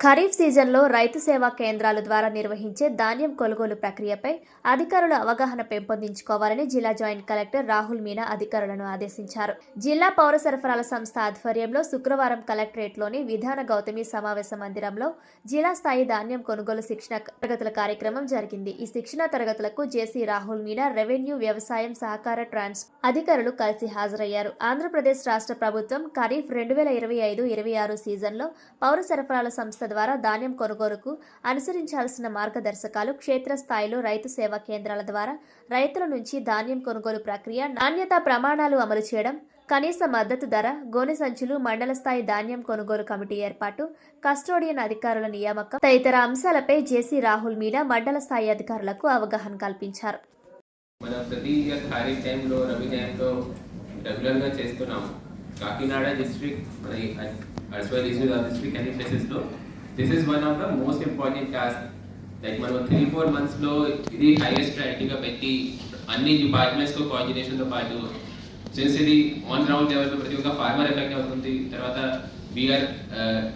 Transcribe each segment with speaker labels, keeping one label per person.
Speaker 1: ఖరీఫ్ సీజన్లో రైతు సేవా కేంద్రాల ద్వారా నిర్వహించే ధాన్యం కొనుగోలు ప్రక్రియపై అధికారులు అవగాహన పెంపొందించుకోవాలని జిల్లా జాయింట్ కలెక్టర్ రాహుల్ మీనా అధికారులను ఆదేశించారు. జిల్లా పౌర సరఫరాల సంస్థ ఆధ్వర్యంలో శుక్రవారం కలెక్టరేట్లోని విధాన గౌతమి సమావేశ మందిరంలో జిల్లా స్థాయి ధాన్యం కొనుగోలు శిక్షణ తరగతుల కార్యక్రమం జరిగింది. ఈ శిక్షణ తరగతులకు జేసీ రాహుల్ మీనా రెవెన్యూ వ్యవసాయం సహకార ట్రాన్స్ అధికారులు కలిసి హాజరయ్యారు. ఆంధ్రప్రదేశ్ రాష్ట్ర ప్రభుత్వం ఖరీఫ్ రెండు వేల ఇరవై ఐదు ఇరవై ఆరు సీజన్లో పౌర సరఫరాల సంస్థ ద్వారా ధాన్యం కొనుగోలుకు అనుసరించాల్సిన మార్గదర్శకాలు క్షేత్రస్థాయిలో రైతు సేవా కేంద్రాల ద్వారా రైతుల నుంచి ధాన్యం కొనుగోలు ప్రక్రియ నాణ్యతా ప్రమాణాలు అమలు చేయడం కనీస మద్దతు ధర గోనె సంచులు మండల స్థాయి ధాన్యం కొనుగోలు కమిటీ ఏర్పాటు కస్టోడియన్ అధికారుల నియామకం తదితర అంశాలపై జేసీ రాహుల్ మీనా మండల స్థాయి అధికారులకు అవగాహన కల్పించారు.
Speaker 2: ప్రతి ఇయర్ ఖరీఫ్ టైంలో రబీ టైంలో రెగ్యులర్గా చేస్తున్నాము. కాకినాడ డిస్ట్రిక్ట్ మన డిస్ట్రిక్ట్ అన్ని ప్లేసెస్లో this is one of the most important task like మనం త్రీ ఫోర్ మంత్స్లో ఇది హైయెస్ట్ ప్రయారిటీగా పెట్టి అన్ని డిపార్ట్మెంట్స్తో కోఆర్డినేషన్తో పాటు సిన్స్ ఇది ఆన్ గ్రౌండ్ లెవెల్లో ప్రతి ఒక్క ఫార్మర్ ఎఫెక్ట్ అవుతుంది తర్వాత వీఆర్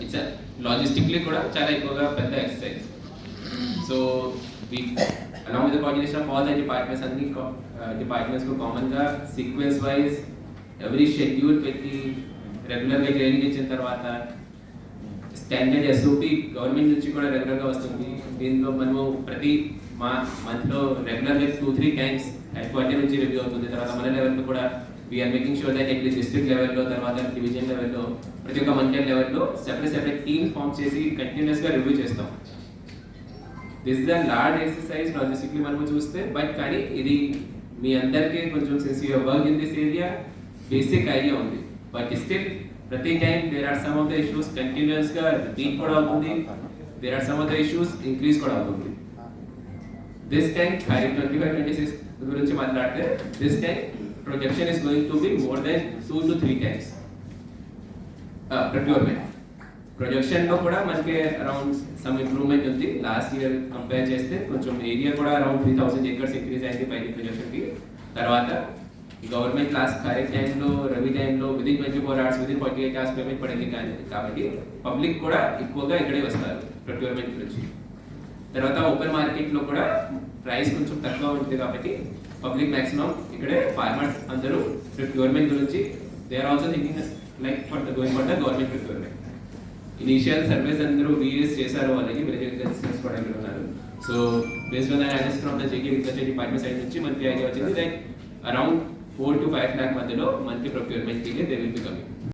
Speaker 2: ఇట్స్ లాజిస్టిక్లీ కూడా చాలా ఎక్కువగా పెద్ద exercise so we along with the coordination of all the departments అన్ని డిపార్ట్మెంట్స్ కు కామన్ గా సీక్వెన్స్ వైజ్ ఎవ్రీ షెడ్యూల్ పెట్టి రెగ్యులర్ గా ట్రైనింగ్ ఇచ్చిన తర్వాత స్టాండర్డ్ ఎస్ఓపి గవర్నమెంట్ నుంచి కూడా రెగ్యులర్గా వస్తుంది. దీంట్లో మనము ప్రతి మా మంత్లో రెగ్యులర్గా regular two three times head quarter నుంచి రివ్యూ అవుతుంది. తర్వాత మన లెవెల్లో కూడా we're making sure that at district లెవెల్లో తర్వాత డివిజన్ లెవెల్లో ప్రతి ఒక్క మంత్లీ లెవెల్లో సెపరేట్ సెపరేట్ టీమ్ ఫామ్ చేసి కంటిన్యూస్గా రివ్యూ చేస్తాం. This the large exercise logistically మనము చూస్తే బట్ కానీ ఇది మీ అందరికీ కొంచెం since work in this area basic idea ఉంది. బట్ స్టిల్ ప్రతి time there are some of the issues కంటిన్యూస్గా రిపీట్ కూడా అవుతుంది there are some of the issues increase కూడా అవుతుంది this time kharif twenty five twenty six గురించి మాట్లాడితే this time projection is going to be more than two to three times procurement ప్రొజెక్షన్లో కూడా మనకి around some improvement ఉంది last year compare చేస్తే కొంచెం area కూడా around three thousand acres increase అయింది పైకి ప్రొజెక్షన్కి తర్వాత గవర్నమెంట్ క్లాస్ ఖరీఫ్ టైంలో రవి టైంలో within twenty four hours within forty eight hours payment పడింది కానీ కాబట్టి పబ్లిక్ కూడా ఎక్కువగా ఇక్కడే వస్తారు ప్రొక్యూర్మెంట్ గురించి తర్వాత ఓపెన్ మార్కెట్లో కూడా ప్రైస్ కొంచెం తక్కువ ఉంటుంది కాబట్టి పబ్లిక్ మ్యాక్సిమం ఇక్కడే ఫార్మర్స్ అందరూ ప్రొక్యూర్మెంట్ గురించి they are also thinking like for the going for the government procurement initial surveys అందరూ వీఎస్ చేశారు వాళ్ళకి విలేజ్ అగ్రికల్చర్ కూడా ఉన్నారు. So based on from the JK research department side నుంచి మనకి ఐడియా వచ్చింది. Like around four to five lakh మధ్యలో monthly ప్రొక్యూర్మెంట్కి దే విల్ బి కమింగ్